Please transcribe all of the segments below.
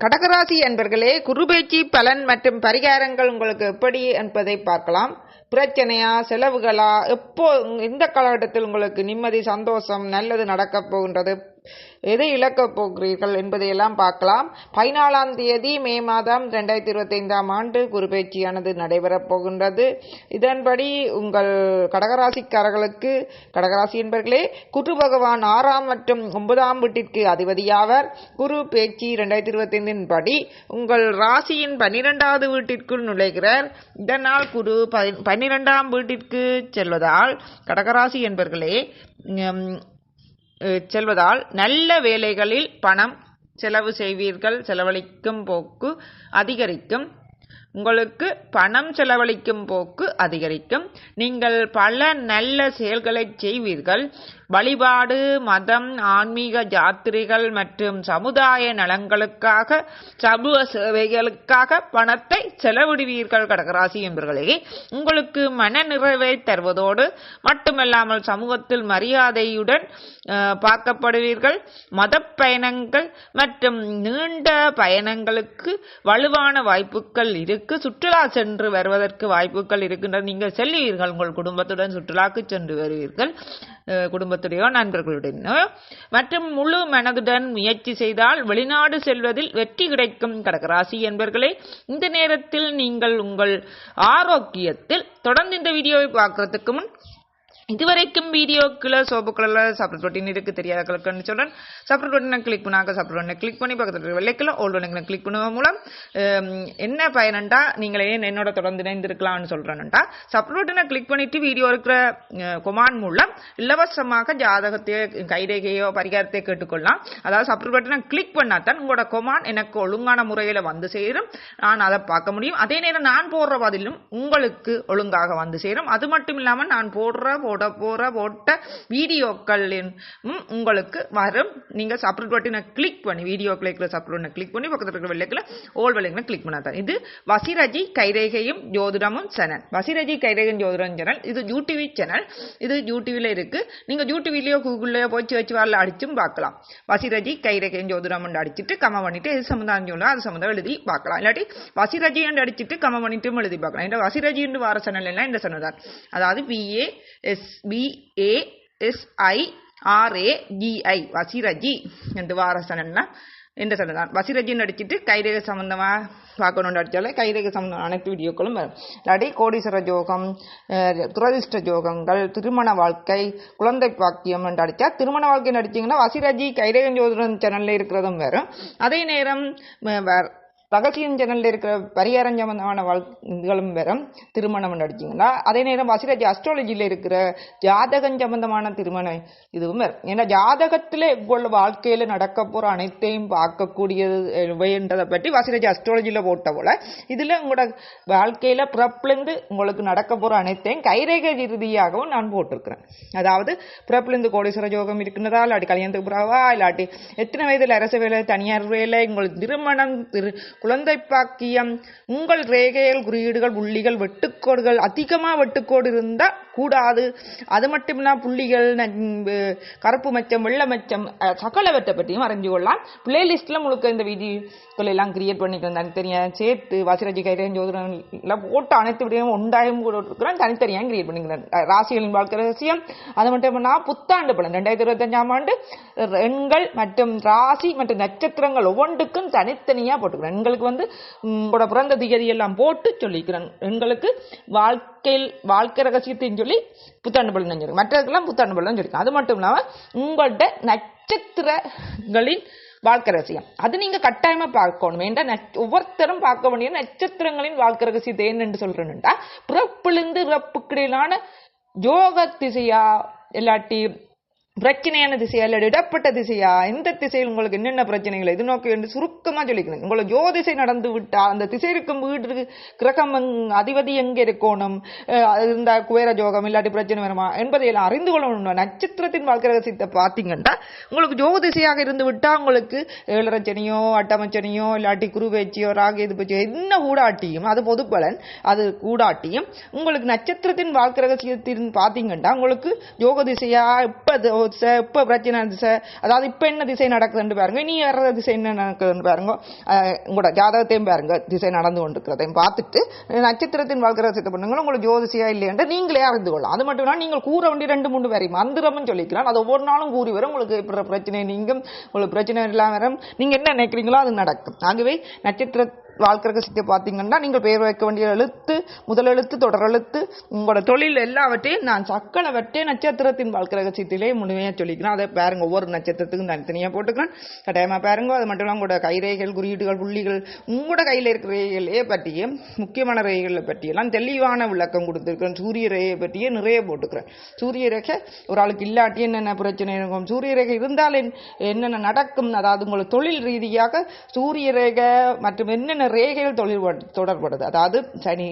கடகராசி என்பர்களே குருபேச்சி பலன் மற்றும் பரிகாரங்கள் உங்களுக்கு எப்படி என்பதை பார்க்கலாம். பிரச்சனையா செலவுகளா எப்போ எந்த காலகட்டத்தில் உங்களுக்கு நிம்மதி சந்தோஷம் நல்லது நடக்கப் போகின்றது எதை இழக்கப் போகிறீர்கள் என்பதையெல்லாம் பார்க்கலாம். பதினாலாம் தேதி மே மாதம் ரெண்டாயிரத்தி இருபத்தைந்தாம் ஆண்டு குருபேச்சியானது நடைபெறப் போகின்றது. இதன்படி உங்கள் கடகராசிக்காரர்களுக்கு கடகராசி என்பர்களே குரு பகவான் ஆறாம் மற்றும் ஒன்பதாம் வீட்டிற்கு அதிபதியாவர். குரு பேச்சு ரெண்டாயிரத்தி இருபத்தைந்தின் படி உங்கள் ராசியின் பன்னிரெண்டாவது வீட்டிற்குள் நுழைகிறார். இதனால் குரு பன்னிரெண்டாம் வீட்டிற்கு செல்வதால் கடகராசி என்பர்களே செல்வதால் நல்ல வேலைகளில் பணம் செலவு செய்வீர்கள். செலவழிக்கும் போக்கு அதிகரிக்கும். உங்களுக்கு பணம் செலவழிக்கும் போக்கு அதிகரிக்கும். நீங்கள் பல நல்ல செயல்களை செய்வீர்கள். வழிபாடு மதம் ஆன்மீக யாத்திரைகள் மற்றும் சமுதாய நலன்களுக்காக சமூக சேவைகளுக்காக பணத்தை செலவிடுவீர்கள் கடகராசி என்பர்களே. உங்களுக்கு மன நிறைவை தருவதோடு மட்டுமல்லாமல் சமூகத்தில் மரியாதையுடன் பார்க்கப்படுவீர்கள். மத பயணங்கள் மற்றும் நீண்ட பயணங்களுக்கு வலுவான வாய்ப்புகள் இருக்கு. சுற்றுலா சென்று வருவதற்கு வாய்ப்புகள் இருக்கின்றன. நீங்கள் செல்வீர்கள் உங்கள் குடும்பத்துடன் சுற்றுலாக்கு சென்று வருவீர்கள். குடும்பத்துடையோ நண்பர்களுடனோ. மற்றும் முழு மனதுடன் முயற்சி செய்தால் வெளிநாடு செல்வதில் வெற்றி கிடைக்கும். கடகராசி என்பர்களே இந்த நேரத்தில் நீங்கள் உங்கள் ஆரோக்கியத்தில் தொடர்ந்து இந்த வீடியோவை பார்க்கறதுக்கு முன் இதுவரைக்கும் வீடியோக்குள்ள சோப்புக்குள்ள சப்ரேட் பட்டின் இருக்கு தெரியாதவர்களுக்கு சொல்கிறேன் சப்ரட் பட்டனை கிளிக் பண்ணாங்க சப்ரட் பட்டனை கிளிக் பண்ணி பக்கத்தில் வெள்ளைக்கில் ஓல்டு பட்டனை கிளிக் பண்ணுவதன் மூலம் என்ன பயனண்டா நீங்கள் ஏன் என்னோட தொடர்ந்து இணைந்திருக்கலாம்னு சொல்கிறேன்டா சப்ரட் பட்டனை கிளிக் பண்ணிட்டு வீடியோ இருக்கிற கொமான் மூலம் இலவசமாக ஜாதகத்தையோ கைரேகையோ பரிகாரத்தையோ கேட்டுக்கொள்ளலாம். அதாவது சப்ரட் பட்டனை கிளிக் பண்ணாதான் உங்களோட கொமான் எனக்கு ஒழுங்கான முறையில் வந்து சேரும். நான் அதை பார்க்க முடியும். அதே நேரம் நான் போடுற பதிலும் உங்களுக்கு ஒழுங்காக வந்து சேரும். அது மட்டும் இல்லாமல் நான் போடுற போட போற போட்ட வீடியோக்கள் உங்களுக்கு வரும். நீங்கள் சப்ரூட் பட்டினை கிளிக் பண்ணி வீடியோ கிளிக்கிற சப்ரூட் கிளிக் பண்ணி பக்கத்தில் இருக்கிற வெள்ளைக்கில் ஓல் வெள்ளைங்களை கிளிக் பண்ணாதான். இது வசிரஜி கைரேகையும் ஜோதிடமும் சேனல் வசிரஜி கைரேகையும் ஜோதிடம் சேனல் இது யூடிவி சேனல் இது யூடிவியில் இருக்கு. நீங்க யூடிவிலயோ கூகுள்லயோ போச்சு வச்சு வரல அடிச்சும் பார்க்கலாம். வசிரஜி கைரேகையும் ஜோதிடம் அடிச்சுட்டு கம பண்ணிட்டு எது சம்மந்தம் சொல்லலாம் அது சம்மந்தம் எழுதி பார்க்கலாம். இல்லாட்டி வசிரஜி அடிச்சுட்டு கம பண்ணிட்டும் எழுதி பார்க்கலாம். இந்த வசிரஜி வார சேனல் எல்லாம் இந்த சேனல் தான். அதாவது பிஏ எஸ் பிஏஎஸ்ஐஆர்ஏஜிஐ வசிரஜி என்று வாரசனா என்ற தான். வசிரஜின்னு நடிச்சுட்டு கைரேக சம்பந்தமாக பார்க்கணும்னு நடித்தாலே கைரேக சம்பந்தம் அனைத்து வீடியோக்களும் வரும். இல்லாட்டி கோடீஸ்வர ஜோகம் துரதிஷ்ட ஜோகங்கள் திருமண வாழ்க்கை குழந்தை பாக்கியம் என்று அடித்தா திருமண வாழ்க்கை நடிச்சிங்கன்னா வசிரஜி கைரேகன் ஜோதிடம் சேனலில் இருக்கிறதும் வரும். அதே நேரம் ரகசியம் ஜன்னலில் இருக்கிற பரிகாரம் சம்பந்தமான இதுகளும் வரும். திருமணம் நடிச்சிங்கன்னா அதே நேரம் வசிராஜ் அஸ்ட்ராலஜியில் இருக்கிற ஜாதகம் சம்பந்தமான திருமணம் இதுவும் வரும். ஏன்னா ஜாதகத்தில் இவ்வளவு வாழ்க்கையில் நடக்க போகிற அனைத்தையும் பார்க்கக்கூடியது பற்றி வசிராஜ் அஸ்ட்ராலஜியில் போட்ட போல இதில் உங்களோட வாழ்க்கையில் பிறப்புலேருந்து உங்களுக்கு நடக்க போகிற அனைத்தையும் கைரேக ரீதியாகவும் நான் போட்டிருக்கிறேன். அதாவது பிறப்புலேருந்து கோடீஸ்வர ஜோகம் இருக்கின்றதா இல்லாட்டி கல்யாணத்துக்கு புறாவா இல்லாட்டி எத்தனை வயதில் அரசு வேலை தனியார் வேலை உங்களுக்கு திருமணம் திரு குழந்தை பாக்கியம் உங்கள் ரேகைகள் குறியீடுகள் புள்ளிகள் வெட்டுக்கோடுகள் அதிகமாக வெட்டுக்கோடு இருந்தால் கூடாது. அது மட்டும் இல்லாமல் புள்ளிகள் கருப்பு மச்சம் வெள்ள மச்சம் சகலவற்றை பற்றியும் அறிஞ்சு கொள்ளலாம். பிளேலிஸ்ட்டில் முழுக்க இந்த வீடியோக்கள் எல்லாம் கிரியேட் பண்ணிக்கிறேன் தனித்தனியாக சேர்த்து வாசிராஜி கைரேன் ஜோதிடம் எல்லாம் போட்டு அனைத்து விடையும் உண்டாயும் கூட இருக்கிறேன் தனித்தனியாக கிரியேட் பண்ணிக்கிறேன் ராசிகளின் வாழ்க்கை ரகசியம். அது மட்டும் புத்தாண்டு பலன். ரெண்டாயிரத்தி இருபத்தஞ்சாம் ஆண்டு எண்கள் மற்றும் ராசி மற்றும் நட்சத்திரங்கள் ஒவ்வொன்றுக்கும் தனித்தனியாக போட்டுக்கிறேன் எங்களுக்கு வந்து உங்களோட பிறந்த திகதி எல்லாம் போட்டு சொல்லிக்கிறேன். எங்களுக்கு வாழ்க்கையில் வாழ்க்கை ரகசியத்தையும் சொல்லி புத்தாண்டு பலன் சொல்லி மற்றதுக்கெல்லாம் புத்தாண்டு பலன் சொல்லிக்கிறேன் அது மட்டும் இல்லாமல் உங்கள்கிட்ட நட்சத்திரங்களின் வாழ்க்கை ரகசியம். அது நீங்க கட்டாயமா பார்க்கணும். ஏன்டா ஒவ்வொருத்தரும் பார்க்க வேண்டிய நட்சத்திரங்களின் வாழ்க்கை ரகசியத்தை என்னென்று சொல்றேன்னுட்டா பிறப்பிலிருந்து இறப்புக்கிடையிலான யோக திசையா இல்லாட்டி பிரச்சனையான திசையா இல்லை இடப்பட்ட திசையா? எந்த திசையில் உங்களுக்கு என்னென்ன பிரச்சனைகள்? எது நோக்கி? என்று சுருக்கமாக சொல்லிக்கணும் உங்களுக்கு ஜோதிசை நடந்து விட்டா அந்த திசை இருக்கும் வீடு கிரகம் அதிபதி எங்கே இருக்கணும்? இந்த குவேர ஜோகம் இல்லாட்டி பிரச்சனை வருமா? என்பதை எல்லாம் அறிந்து கொள்ளணும். நட்சத்திரத்தின் வாழ்க்கை ரகசியத்தை பார்த்தீங்கன்னா உங்களுக்கு ஜோதிசையாக இருந்து விட்டா உங்களுக்கு ஏழரச்சனையோ அட்டமச்சனையோ இல்லாட்டி குருவேச்சியோ ராகு இது பற்றியோ என்ன கூடாட்டியும் அது பொது பலன் அது கூடாட்டியும் உங்களுக்கு நட்சத்திரத்தின் வாழ்க்கை ரகசியத்தின் பார்த்தீங்கன்னா உங்களுக்கு யோக திசையா இப்போ போகுது சார் இப்போ பிரச்சனை திசை அதாவது இப்போ என்ன திசை நடக்குதுன்னு பாருங்க. நீ வர்ற திசை என்ன நடக்குதுன்னு பாருங்க. உங்களோட ஜாதகத்தையும் பாருங்க. திசை நடந்து கொண்டிருக்கிறதையும் பார்த்துட்டு நட்சத்திரத்தின் வாழ்க்கை சித்த பண்ணுங்க உங்களுக்கு ஜோதிசியா இல்லையென்று நீங்களே அறிந்து கொள்ளலாம். அது மட்டும் இல்லாமல் நீங்கள் கூற வேண்டிய ரெண்டு மூணு பேரை மந்திரம்னு சொல்லிக்கலாம். அது ஒவ்வொரு நாளும் கூறி வரும். உங்களுக்கு இப்போ பிரச்சனை நீங்கும். உங்களுக்கு பிரச்சனை இல்லாமல் வரும். நீங்கள் என்ன நினைக்கிறீங்களோ அது நடக்கும். ஆகவே நட்சத்திர வாழ்க்கை சித்தை பார்த்தீங்கன்னா நீங்கள் பெயர் வைக்க வேண்டிய எழுத்து முதல் எழுத்து உங்களோட தொழில் எல்லாவற்றையும் நான் சக்களவற்றே நட்சத்திரத்தின் வாழ்க்கை ரகசியத்திலே முழுமையாக சொல்லிக்கிறேன். அதை பாருங்க ஒவ்வொரு நட்சத்திரத்துக்கும் தனித்தனியாக போட்டுக்கிறேன். கட்டாயமாக பாருங்க அது மட்டும் இல்லாமல் உங்களோட கைரேகைகள் குறியீடுகள் புள்ளிகள் உங்களோட கையில் இருக்கிற ரேகைகளே பற்றியும் முக்கியமான ரேகைகளை பற்றியெல்லாம் தெளிவான விளக்கம் கொடுத்துருக்கேன் சூரிய ரேகையை பற்றியே நிறைய போட்டுக்கிறேன். சூரிய ரேகை ஒரு ஆளுக்கு இல்லாட்டி என்னென்ன பிரச்சனை இருக்கும்? சூரிய ரேகை இருந்தால் என்னென்ன நடக்கும்? அதாவது உங்களுக்கு தொழில் ரீதியாக சூரிய ரேகை மற்றும் என்னென்ன ரேகைகள் தொழில் தொடர்படுது. அதாவது சனி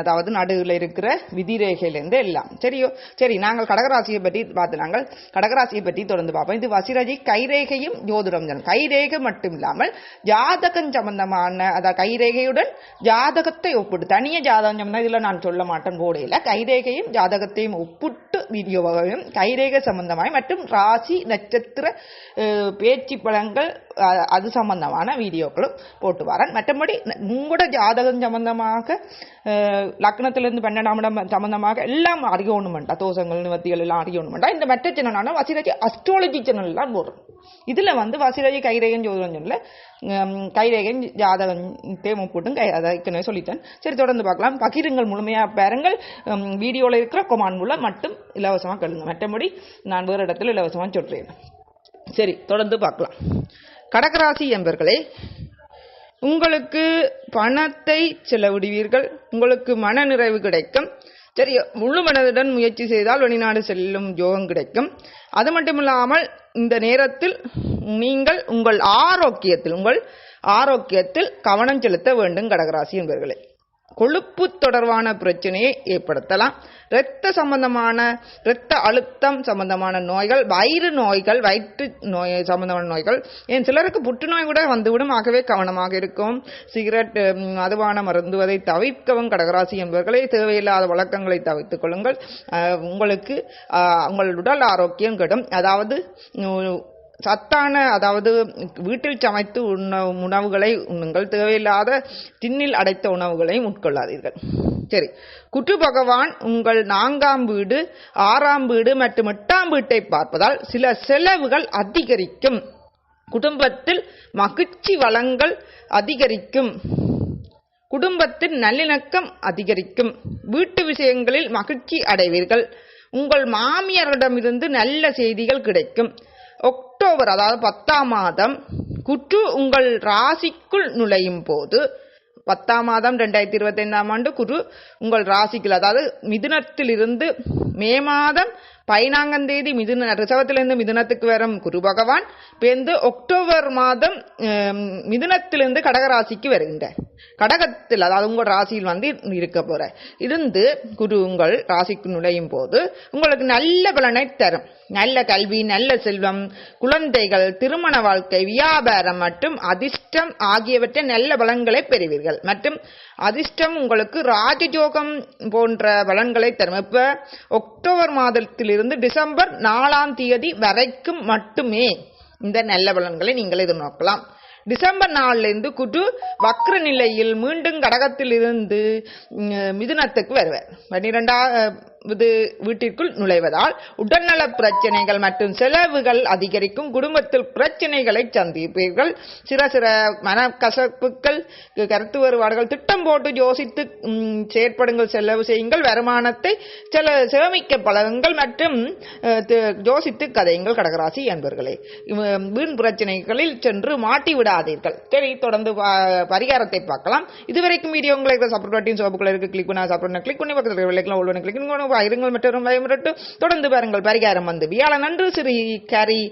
அதாவது நடுவில் இருக்கிற விதி ரேகையிலேருந்து எல்லாம். சரியோ? சரி நாங்கள் கடகராசியை பற்றி பார்த்து நாங்கள் கடகராசியை பற்றி தொடர்ந்து பார்ப்போம். இது வசிரஜி கைரேகையும் ஜோதிடம் கைரேகை மட்டும் இல்லாமல் ஜாதகம் சம்பந்தமான அதாவது கைரேகையுடன் ஜாதகத்தை ஒப்பிட்டு தனிய ஜாதகம் சம்பந்தம் இதில் நான் சொல்ல மாட்டேன் போடையில் கைரேகையும் ஜாதகத்தையும் ஒப்பிட்டு வீடியோவையும் கைரேகை சம்பந்தமாய் மற்றும் ராசி நட்சத்திர பேச்சு பழங்கள் அது சம்பந்தமான வீடியோக்களும் போட்டு தான் மற்றபடி உங்களோட ஜாதகம் சம்பந்தமாக லக்னத்திலிருந்து பன்னெண்டாம் இடம் சம்பந்தமாக எல்லாம் அறியணும் வேண்டாம் தோசங்கள் நிவர்த்திகள் எல்லாம் அறியணும் வேண்டாம் இந்த மெட்ட சேனலான வசிராஜி அஸ்ட்ராலஜி சேனல் எல்லாம் போடுறோம். இதுல வந்து வசிராஜி கைரேகன் ஜோதிடம் சொல்லல உம், கைரேகன் ஜாதகம் தேம போட்டும் கை அதை ஏற்கனவே சொல்லிட்டேன். சரி தொடர்ந்து பார்க்கலாம். பகிருங்கள் முழுமையாக பாருங்கள். வீடியோவில் இருக்கிற கொமான் மூலம் மட்டும் இலவசமா கேளுங்க. மற்றபடி நான் வேறு இடத்துல இலவசமா சொல்கிறேன் சரி தொடர்ந்து பார்க்கலாம். கடகராசி என்பர்களே உங்களுக்கு பணத்தை செலவிடுவீர்கள். உங்களுக்கு மன நிறைவு கிடைக்கும். சரி முழு மனதுடன் முயற்சி செய்தால் வெளிநாடு செல்லும் யோகம் கிடைக்கும். அது மட்டுமில்லாமல் இந்த நேரத்தில் நீங்கள் உங்கள் ஆரோக்கியத்தில் உங்கள் ஆரோக்கியத்தில் கவனம் செலுத்த வேண்டும் கடகராசி என்பவர்களே கொழுப்பு தொடர்பான பிரச்சனையை ஏற்படுத்தலாம். இரத்த சம்பந்தமான இரத்த அழுத்தம் சம்பந்தமான நோய்கள் வயிறு நோய்கள் வயிற்று நோய் சம்பந்தமான நோய்கள். ஏன் சிலருக்கு புற்றுநோய் கூட வந்துவிடும். ஆகவே கவனமாக இருக்கும். சிகரெட் அதுவான மருந்துவதை தவிர்க்கவும். கடகராசி என்பவர்களே தேவையில்லாத வழக்கங்களை தவிர்த்துக் கொள்ளுங்கள். உங்களுக்கு உங்கள் உடல் ஆரோக்கியம் கெடும். அதாவது சத்தான அதாவது வீட்டில் சமைத்து உண்ண உணவுகளை உண்ணுங்கள். தேவையில்லாத திண்ணில் அடைத்த உணவுகளை உட்கொள்ளாதீர்கள். சரி. குற்று பகவான் உங்கள் நான்காம் வீடு ஆறாம் வீடு மற்றும் எட்டாம் வீட்டை பார்ப்பதால் சில செலவுகள் அதிகரிக்கும். குடும்பத்தில் மகிழ்ச்சி வளங்கள் அதிகரிக்கும். குடும்பத்தில் நல்லிணக்கம் அதிகரிக்கும். வீட்டு விஷயங்களில் மகிழ்ச்சி அடைவீர்கள். உங்கள் மாமியாரிடமிருந்து நல்ல செய்திகள் கிடைக்கும். அக்டோபர் அதாவது பத்தாம் மாதம் குற்று உங்கள் ராசிக்குள் நுழையும் போது பத்தாம் மாதம் ரெண்டாயிரத்தி இருபத்தி ஐந்தாம் ஆண்டு குரு உங்கள் ராசிக்குள் அதாவது மிதுனத்திலிருந்து மே மாதம் பதினான்காந்தேதி மிதுன ரிசவத்திலிருந்து மிதுனத்துக்கு வரும் குரு பகவான் பேர்ந்து அக்டோபர் மாதம் மிதுனத்திலிருந்து கடகராசிக்கு வருகின்ற கடகத்தில் அதாவது உங்கள் ராசியில் வந்து இருக்க போற இருந்து குரு உங்கள் ராசிக்கு நுழையும் போது உங்களுக்கு நல்ல பலனை தரும். நல்ல கல்வி நல்ல செல்வம் குழந்தைகள் திருமண வாழ்க்கை வியாபாரம் மற்றும் அதிர்ஷ்டம் ஆகியவற்றை நல்ல பலன்களை பெறுவீர்கள். மற்றும் அதிர்ஷ்டம் உங்களுக்கு ராஜயோகம் போன்ற பலன்களை தரும். இப்ப அக்டோபர் மாதத்திலிருந்து டிசம்பர் நாலாம் தேதி வரைக்கும் மட்டுமே இந்த நல்ல பலன்களை நீங்கள் எதிர்நோக்கலாம். டிசம்பர் நாளிலிருந்து குட்டு வக்ர நிலையில் மீண்டும் கடகத்திலிருந்து மிதுனத்துக்கு வருவார். பன்னிரெண்டா வீட்டிற்குள் நுழைவதால் உடல்நல பிரச்சனைகள் மற்றும் செலவுகள் அதிகரிக்கும். குடும்பத்தில் பிரச்சனைகளை சந்திப்பீர்கள். சில சில மனக்கசப்புகள் கருத்து வேறுபாடுகள் திட்டம் போட்டு யோசித்து செயற்படுங்கள் செலவு செய்யுங்கள் வருமானத்தை சில சேமிக்க பழகுங்கள் மற்றும் யோசித்து கதையுங்கள். கடகராசி என்பர்களே வீண் பிரச்சனைகளில் சென்று மாட்டி விடாதீர்கள். சரி தொடர்ந்து பரிகாரத்தை பார்க்கலாம். இதுவரைக்கும் வீடியோ உங்களுக்கு சப்போர்ட் பட்டியும் சோப்புக்குள்ள இருக்கு. கிளிக் பண்ணா சப்போர்ட் கிளிக் பண்ணி பக்கத்தில் விலைக்கெல்லாம் உள்ள கிளிக் பண்ணி இருங்கள் மற்றும் பயமுறட்டு தொடர்ந்து பாருங்கள் பரிகாரம் வந்து. வியாழனன்று ஸ்ரீ கரி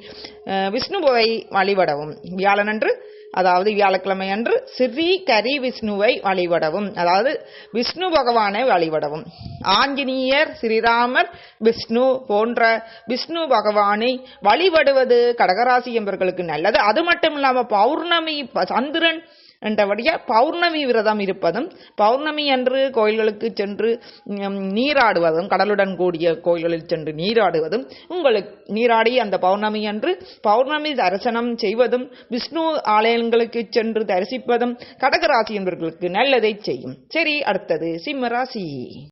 அஹ், விஷ்ணுவை வழிபடவும். வியாழனன்று அதாவது வியாழக்கிழமை அன்று ஸ்ரீ கரி விஷ்ணுவை வழிபடவும். அதாவது விஷ்ணு பகவானை வழிபடவும். ஆஞ்சநேயர் ஸ்ரீராமர் விஷ்ணு போன்ற விஷ்ணு பகவானை வழிபடுவது கடகராசி என்பவர்களுக்கு நல்லது. அது மட்டும் இல்லாமல் பௌர்ணமி சந்திரன் என்றபடியா பௌர்ணமி விரதம் இருப்பதும் பௌர்ணமி அன்று கோயில்களுக்கு சென்று நீராடுவதும் கடலுடன் கூடிய கோயில்களில் சென்று நீராடுவதும் உங்களுக்கு நீராடி அந்த பௌர்ணமி அன்று பௌர்ணமி தரிசனம் செய்வதும் விஷ்ணு ஆலயங்களுக்கு சென்று தரிசிப்பதும் கடகராசி என்பவர்களுக்கு நல்லதை செய்யும். சரி அடுத்தது சிம்மராசி